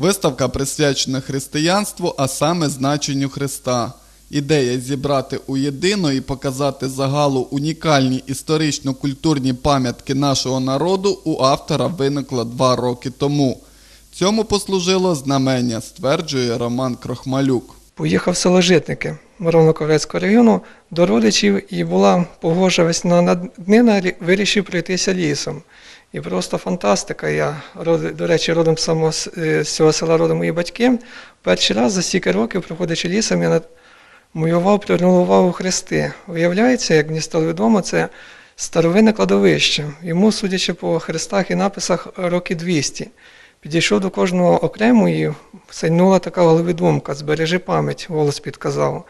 Виставка присвячена християнству, а саме значенню Христа. Ідея зібрати уєдино і показати загалу унікальні історично-культурні пам'ятки нашого народу у автора виникла два роки тому. Цьому послужило знамення, стверджує Роман Крохмалюк. Поїхав в село Житники Мироноковецького району до родичів і була погожа весняна днина, вирішив пройтися лісом. І просто фантастика. Я, до речі, родом саме з е, цього села родом мої батьки. Перший раз за стільки років, проходячи лісом, я моював, привернув увагу хрести. Виявляється, як мені стало відомо, це старовинне кладовище. Йому, судячи по хрестах і написах, роки 200. Підійшов до кожного окремо і сильнула така голові думка збережи пам'ять, голос підказав.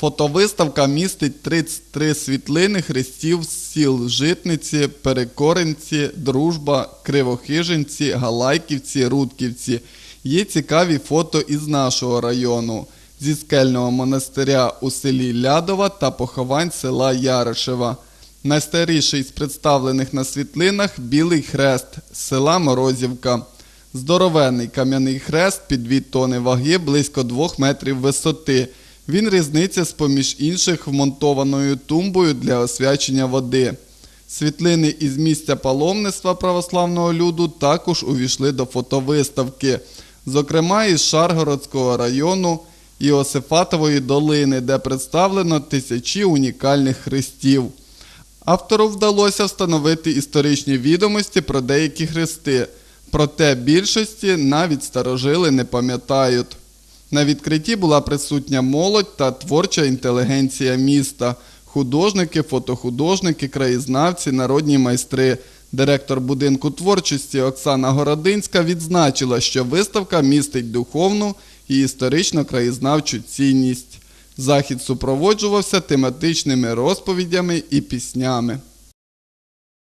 Фотовиставка містить 33 світлини хрестів з сіл Житниці, Перекоренці, Дружба, Кривохижинці, Галайківці, Рудківці. Є цікаві фото із нашого району, зі скельного монастиря у селі Лядова та поховань села Яришева. Найстаріший з представлених на світлинах Білий хрест села Морозівка. Здоровенний кам'яний хрест під 2 тони ваги близько 2 метрів висоти. Він різниця з поміж інших вмонтованою тумбою для освячення води. Світлини із місця паломництва православного люду також увійшли до фотовиставки, зокрема із Шаргородського району Іосифатової долини, де представлено тисячі унікальних хрестів. Автору вдалося встановити історичні відомості про деякі хрести, проте більшості навіть старожили не пам'ятають. На відкритті була присутня молодь та творча інтелігенція міста, художники, фотохудожники, краєзнавці, народні майстри. Директор будинку творчості Оксана Городинська відзначила, що виставка містить духовну і історично-краєзнавчу цінність. Захід супроводжувався тематичними розповідями і піснями.